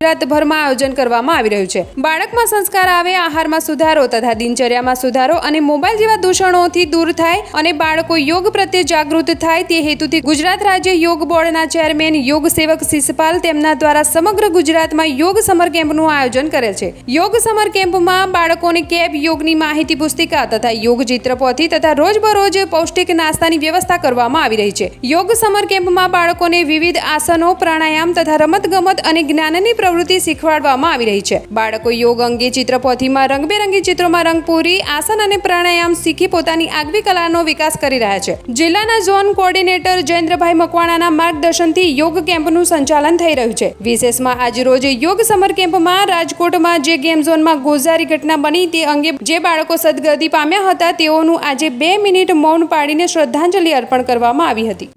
ગુજરાતભરમાં આયોજન કરવામાં આવી રહ્યું છે. બાળકમાં સંસ્કાર આવે, આહારમાં સુધારો તથા દિનચર્યામાં સુધારો અને મોબાઈલ જેવા દૂષણોથી દૂર થાય અને બાળકો યોગ પ્રત્યે જાગૃત થાય તે હેતુથી ગુજરાત રાજ્ય યોગ બોર્ડના ચેરમેન યોગ સેવક શિષપાલ તેમના દ્વારા સમગ્ર ગુજરાતમાં યોગ સમર કેમ્પનું આયોજન કરેલ છે. યોગ સમર કેમ્પમાં બાળકોને કેબ યોગની માહિતી પુસ્તિકા તથા યોગ ચિત્રપોથી તથા રોજબરોજ પૌષ્ટિક નાસ્તાની વ્યવસ્થા કરવામાં આવી રહી છે. યોગ સમર કેમ્પમાં બાળકોને વિવિધ આસનો, પ્રાણાયામ તથા રમતગમત અને જ્ઞાનની પ્રવૃત્તિ શીખવાડવામાં આવી રહી છે. બાળકો યોગ અંગે ચિત્રપોથીમાં રંગબેરંગી ચિત્રોમાં રંગ પૂરી આસન અને પ્રાણાયામ શીખી પોતાની આગવી કલાનો વિકાસ કરી રહ્યા છે. જિલ્લાના ઝોન કોર્ડિનેટર જયેન્દ્રભાઈ મકવાણાના માર્ગદર્શનથી યોગ કેમ્પનું સંચાલન થઈ રહ્યું છે. વિશેષમાં આજરોજ યોગ સમર કેમ્પમાં રાજકોટમાં જે ગેમ ઝોનમાં ગોઝારી ઘટના બની તે અંગે જે બાળકો સદગતિ પામ્યા હતા તેઓનું આજે બે મિનિટ મૌન પાડીને શ્રદ્ધાંજલિ અર્પણ કરવામાં આવી હતી.